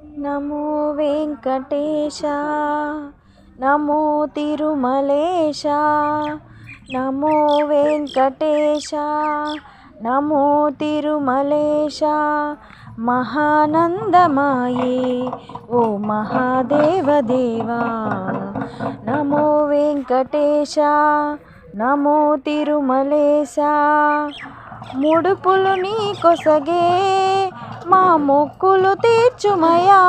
నమో వెంకటేశ నమో తిరుమలేశ నమో వెంకటేశ నమో తిరుమలేశ మహానందమాయే ఓ మహాదేవదేవా. నమో వెంకటేశ నమో తిరుమలేశ ముడుపులు నీ కొసగే మా మొక్కులు తీర్చుమయా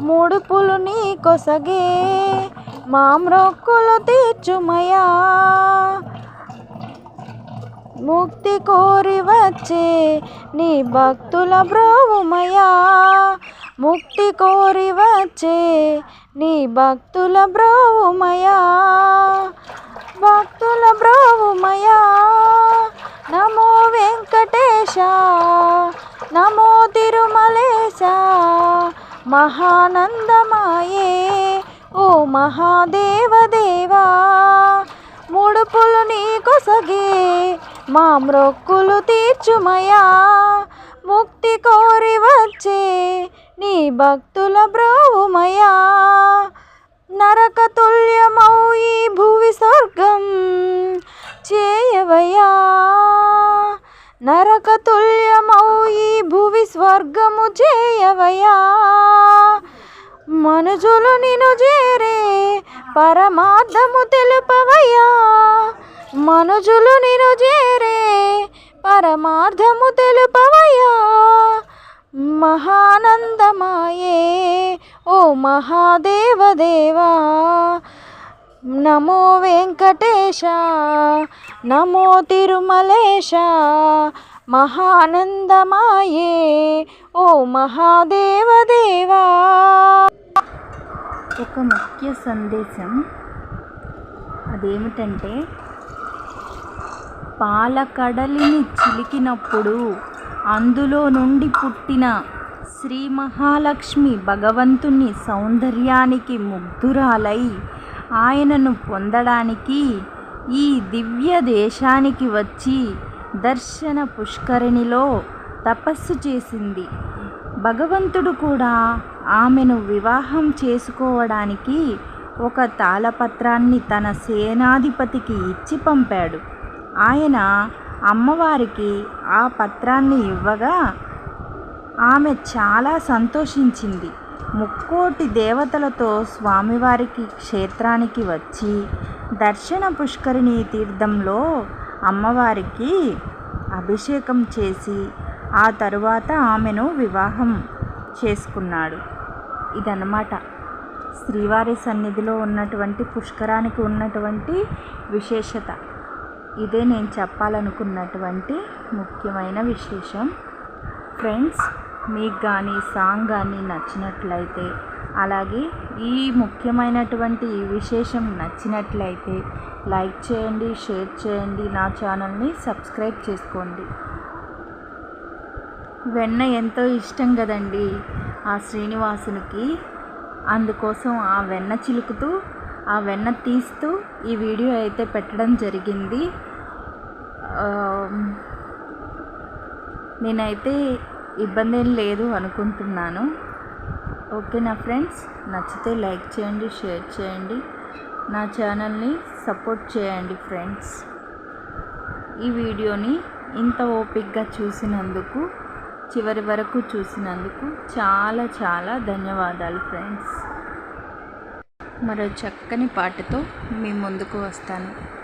ముడుపులు నీ కొసగే. మా మొక్కులు తీర్చుమయా ముక్తి కోరి వచ్చే నీ భక్తుల బ్రోవుమయా ముక్తి కోరి వచ్చే నీ భక్తుల బ్రోవుమయా భక్తుల బ్రోవు నమో వెంకటేశ నమో తిరుమలేశ మహానందమాయే ఓ మహాదేవదేవా ముడుపులు నీకొసగే మా మ్రొక్కులు తీర్చుమయా ముక్తి కోరి వచ్చే నీ భక్తుల బ్రోవుమయా. నరకతుల్యమౌ ఈ భువి స్వర్గం చేయవయా. నరక తుల్యమౌ ఈ భువి స్వర్గము చేయవయా మనుజులు నిను చేరే పరమార్థము తెలుపవయా. మనుజులు నిను చేరే పరమార్థము తెలుపవయా. మహానందమాయే ఓ మహాదేవదేవా. నమో వెంకటేశ నమో తిరుమలేశ మహానందమాయే ఓ మహాదేవదేవా. ఒక ముఖ్య సందేశం అదేమిటంటే పాలకడలిని చిలికినప్పుడు అందులో నుండి పుట్టిన శ్రీ మహాలక్ష్మి భగవంతుని సౌందర్యానికి ముగ్ధురాలై ఆయనను పొందడానికి ఈ దివ్య దేశానికి వచ్చి దర్శన పుష్కరిణిలో తపస్సు చేసింది. భగవంతుడు కూడా ఆమెను వివాహం చేసుకోవడానికి ఒక తాళపత్రాన్ని తన సేనాధిపతికి ఇచ్చి పంపాడు. ఆయన అమ్మవారికి ఆ పత్రాన్ని ఇవ్వగా ఆమె చాలా సంతోషించింది. ముక్కోటి దేవతలతో స్వామివారికి క్షేత్రానికి వచ్చి దర్శన పుష్కరిణి తీర్థంలో అమ్మవారికి అభిషేకం చేసి ఆ తరువాత ఆమెను వివాహం చేసుకున్నాడు. ఇదన్నమాట. శ్రీవారి సన్నిధిలో ఉన్నటువంటి పుష్కరానికి ఉన్నటువంటి విశేషత. ఇదే నేను చెప్పాలనుకున్నటువంటి ముఖ్యమైన విశేషం. ఫ్రెండ్స్ మీకు కానీ సాంగ్ కానీ నచ్చినట్లయితే అలాగే ఈ ముఖ్యమైనటువంటి ఈ విశేషం నచ్చినట్లయితే లైక్ చేయండి షేర్ చేయండి నా ఛానల్ని సబ్స్క్రైబ్ చేసుకోండి. వెన్న ఎంతో ఇష్టం కదండి ఆ శ్రీనివాసునికి. అందుకోసం ఆ వెన్న చిలుకుతూ ఆ వెన్న తీస్తూ ఈ వీడియో అయితే పెట్టడం జరిగింది. నేనైతే ఇబ్బంది ఏం లేదు అనుకుంటున్నాను. ఓకేనా ఫ్రెండ్స్? నచ్చితే లైక్ చేయండి షేర్ చేయండి. నా ఛానల్ని సపోర్ట్ చేయండి ఫ్రెండ్స్. ఈ వీడియోని ఇంత ఓపిక్గా చూసినందుకు చివరి వరకు చూసినందుకు చాలా చాలా ధన్యవాదాలు ఫ్రెండ్స్. మరో చక్కని పాటతో మీ ముందుకు వస్తాను.